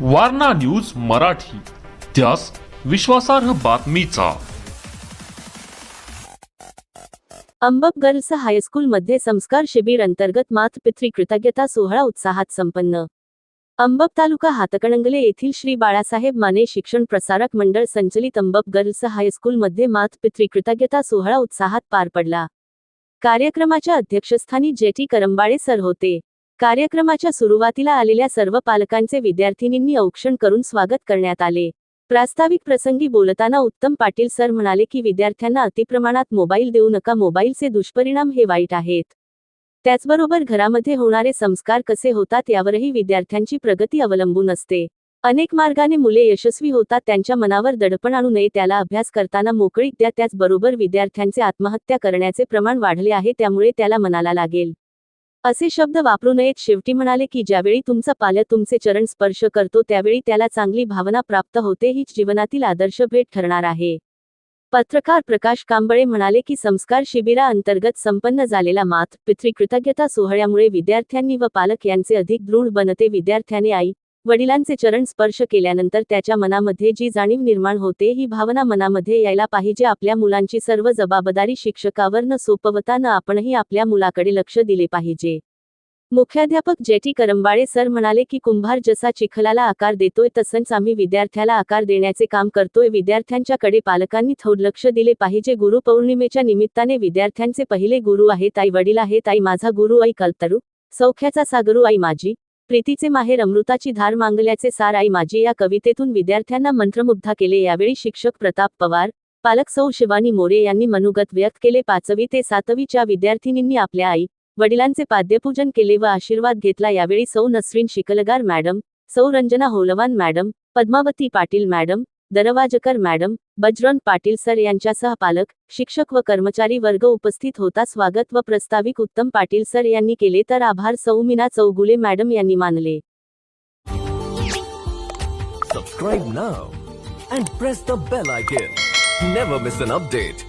Warna news Marathi. त्यास विश्वासार्ह बातमीचा. अंबप गर्ल्स हायस्कूलमध्ये संस्कार शिबिर अंतर्गत मातपितृ कृतज्ञता सोहळा उत्साहात संपन्न. अंबब तालुका हातकणंगले येथील श्री बाळासाहेब माने शिक्षण प्रसारक मंडळ संचलित अंबब गर्ल्स हायस्कूलमध्ये मातपितृ कृतज्ञता सोहळा उत्साहात पार पडला. कार्यक्रमाच्या अध्यक्षस्थानी जेटी करंबाळे सर होते. कार्यक्रमाच्या सुरुवातीला आलेल्या सर्व पालकांचे विद्यार्थिनींनी औक्षण करून स्वागत करण्यात आले. प्रास्ताविक प्रसंगी बोलताना उत्तम पाटील सर म्हणाले की विद्यार्थ्यांना अतिप्रमाणात मोबाईल देऊ नका मोबाईलचे दुष्परिणाम हे वाईट आहेत. त्याचबरोबर घरामध्ये होणारे संस्कार कसे होतात यावरही विद्यार्थ्यांची प्रगती अवलंबून असते. अनेक मार्गाने मुले यशस्वी होतात त्यांच्या मनावर दडपण आणू नये त्याला अभ्यास करताना मोकळीक द्या त्याचबरोबर विद्यार्थ्यांचे आत्महत्या करण्याचे प्रमाण वाढले आहे त्यामुळे त्याला मनाला लागेल. असे शब्द वापरू नयेत. शेवटी म्हणाले की ज्यावेळी तुमचा पालक तुमचे चरण स्पर्श करतो त्यावेळी त्याला चांगली भावना प्राप्त होते हीच जीवनातील आदर्श भेट ठरणार आहे. पत्रकार प्रकाश कांबळे म्हणाले की संस्कार शिबिरा अंतर्गत संपन्न झालेला मात पितृ कृतज्ञता सोहळ्यामुळे विद्यार्थ्यांनी व पालक यांचे अधिक दृढ बनते. विद्यार्थ्याने आई वडिलांचे चरण स्पर्श केल्यानंतर त्याच्या मनामध्ये जी जाणीव निर्माण होते ही भावना मनामध्ये यायला पाहिजे. आपल्या मुलांची सर्व जबाबदारी शिक्षकावर न सोपवता न आपणही आपल्या मुलाकडे लक्ष दिले पाहिजे. मुख्याध्यापक जेटी करंबाळे सर म्हणाले की कुंभार जसा चिखलाला आकार देतोय तसंच आम्ही विद्यार्थ्याला आकार देण्याचे काम करतोय. विद्यार्थ्यांच्याकडे पालकांनी थोड लक्ष दिले पाहिजे. गुरुपौर्णिमेच्या निमित्ताने विद्यार्थ्यांचे पहिले गुरु आहेत आई वडील आहेत. आई माझा गुरु आई कल्तरू. सौख्याचा सागरू आई माझी. प्रीतीचे माहेर अमृताची धार मांगल्याचे सार आई माझी या कवितेतून विद्यार्थ्यांना मंत्रमुग्धा केले. यावेळी शिक्षक प्रताप पवार पालक सौ शिवानी मोरे यांनी मनोगत व्यक्त केले. पाचवी ते सातवीच्या विद्यार्थिनींनी आपल्या आई वडिलांचे पाद्यपूजन केले व आशीर्वाद घेतला. यावेळी सौ नसरीन शिकलगार मॅडम सौ Ranjana Holwan madam Padmavati Patil madam Darwajkar madam Bajrang Patil sir यांच्यासह पालक शिक्षक व कर्मचारी वर्ग उपस्थित होता स्वागत व प्रस्ताविक उत्तम पाटील सर यांनी केले तर आभार सौमिना चौगुले मॅडम यांनी मानले Subscribe now and press the bell icon. Never miss an update.